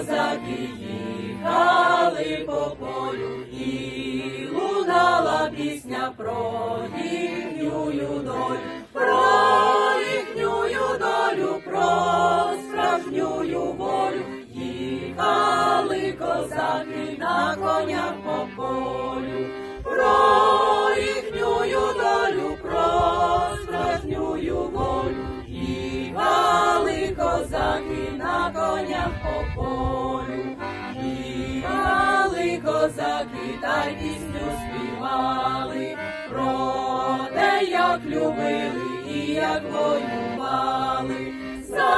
козаки їхали по полю, і лунала пісня про їхню долю, про їхню долю, про справжню волю, їхали козаки на конях. Козаки пісню співали, про те, як любили і як воювали, за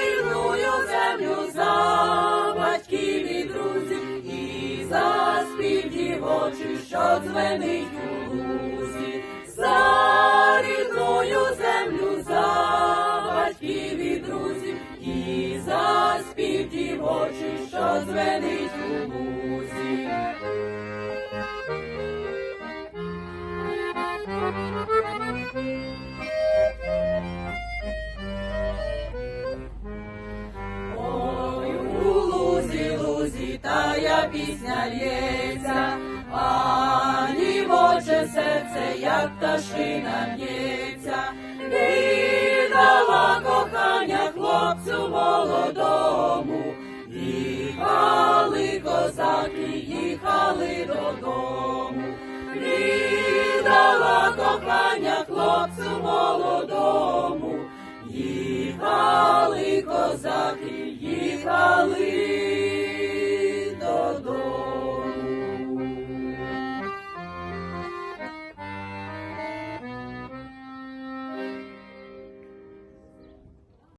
рідную землю, за батьків і друзів, і за спів дівочі, що дзвенить у лузі, що дзвенить у лузі. Ой, у лузі, лузі, тая пісня лється, а німоче серце, як пташина б'ється, віддала кохання хлопцю молодому, їхали козаки, їхали додому, віддала кохання хлопцю молодому. Їхали козаки, їхали